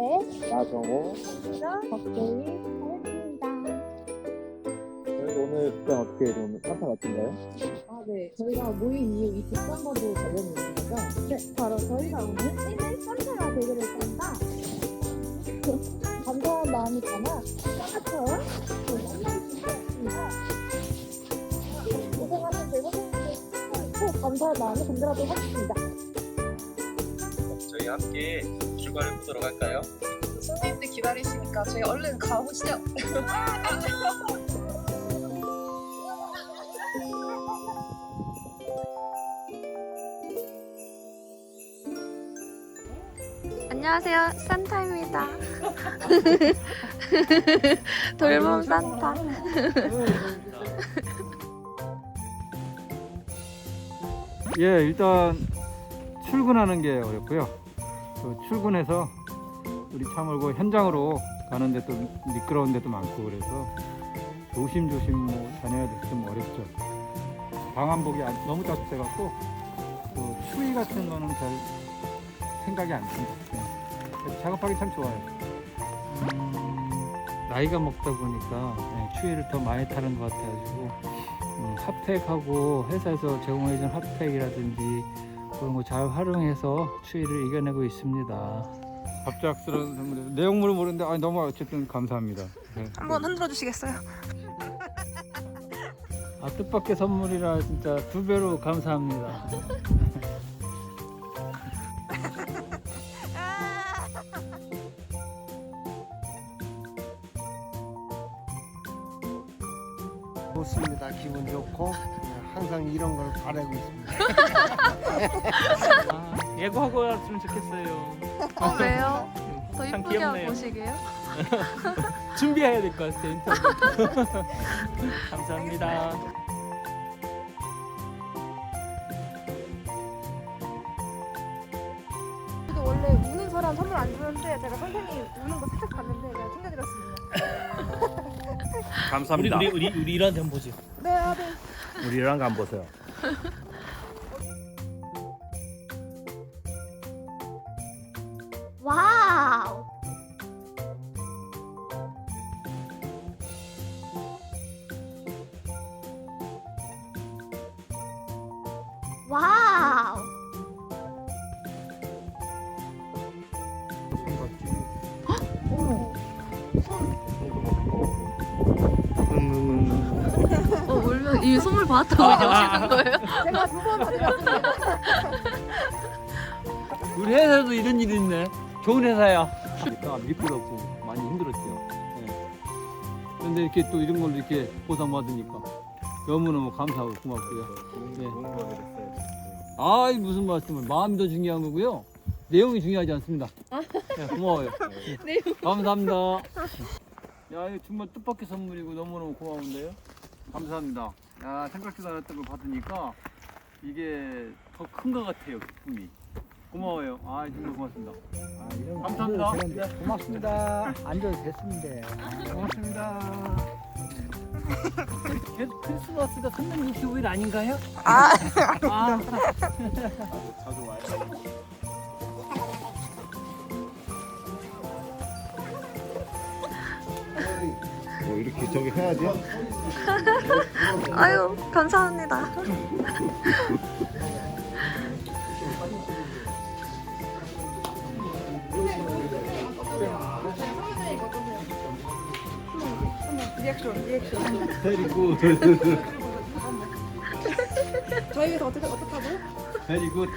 네, 나정호. 박대희 하였습니다. 저희 오늘 극장 어떻게 좀 산타 같은가요? 아, 네. 저희가 모인 이유 이 뒷장과도 관련이 있는 거죠? 네, 바로 저희가 오늘 1일 산타가 되기로 했습니다. 감사한 마음이 담아 산타처럼 만나고 싶습니다. 고생하는 대고생님들 감사한 마음을 전달하도록 하겠습니다. 저희 함께 출발해 보도록 할까요? 선생님들 기다리시니까 저희 얼른 가보시죠. 안녕하세요. 산타입니다. 돌봄 산타. 예, 일단 출근하는 게 어렵고요. 또 출근해서 우리 차 몰고 현장으로 가는데 또 미끄러운 데도 많고 그래서 조심조심 뭐 다녀야 돼서 좀 어렵죠. 방한복이 안- 너무 따뜻해갖고 또 추위 같은 거는 잘 생각이 안 듭니다. 네. 작업하기 참 좋아요. 음, 나이가 먹다 보니까 네, 추위를 더 많이 타는 것 같아가지고 음, 핫팩하고 회사에서 제공해준 핫팩이라든지 그런 거 잘 활용해서 추위를 이겨내고 있습니다. 갑작스러운 선물 내용물은 모르는데 아, 너무 어쨌든 감사합니다. 네. 한번 흔들어 주시겠어요? 아 뜻밖의 선물이라 진짜 두 배로 감사합니다. 좋습니다. 기분 좋고 네, 항상 이런 걸 바라고 있습니다. 아, 예고하고 왔으면 좋겠어요. 어, 왜요? 더 참 이쁘게 하고 귀엽네요. 오시게요? 준비해야 될 것 같아요. 인터뷰. 감사합니다. 저도 원래 우는 사람 선물 안 주는데 제가 선생님 우는 거 살짝 봤는데 제가 챙겨드렸습니다. 감사합니다. 우리 우리 우리 우리 일한테 한번 보죠. 네, 아, 네. 우리랑 안 보세요. 와우. 와우. 어, 울면 이 선물 받았다고 이러시는 거예요? 제가 두 번 받으셨습니다. 우리 회사도 이런 일이 있네. 좋은 회사야. 그러니까 미끄럽고 많이 힘들었죠. 네. 그런데 이렇게 또 이런 걸로 이렇게 보상받으니까 너무너무 감사하고 고맙고요. 네. 아이 무슨 말씀을 마음이 더 중요한 거고요. 내용이 중요하지 않습니다. 네, 고마워요. 네. 감사합니다. 야 이거 정말 뜻밖의 선물이고 너무너무 고마운데요. 감사합니다. 야 생각지도 않았던 걸 받으니까 이게 더 큰 것 같아요 기쁨이. 고마워요. 아 정말 고맙습니다. 감사합니다. 네. 고맙습니다. 앉아도 됐습니다. 고맙습니다. 크- 크리스마스가 365일 아닌가요? 아. 아, 자주 와요. 뭐 이렇게 저기 해야지? 아유, 감사합니다. 리액션, 리액션. 베리굿. 저희에서 어떻게 어떻게 하죠? 베리굿.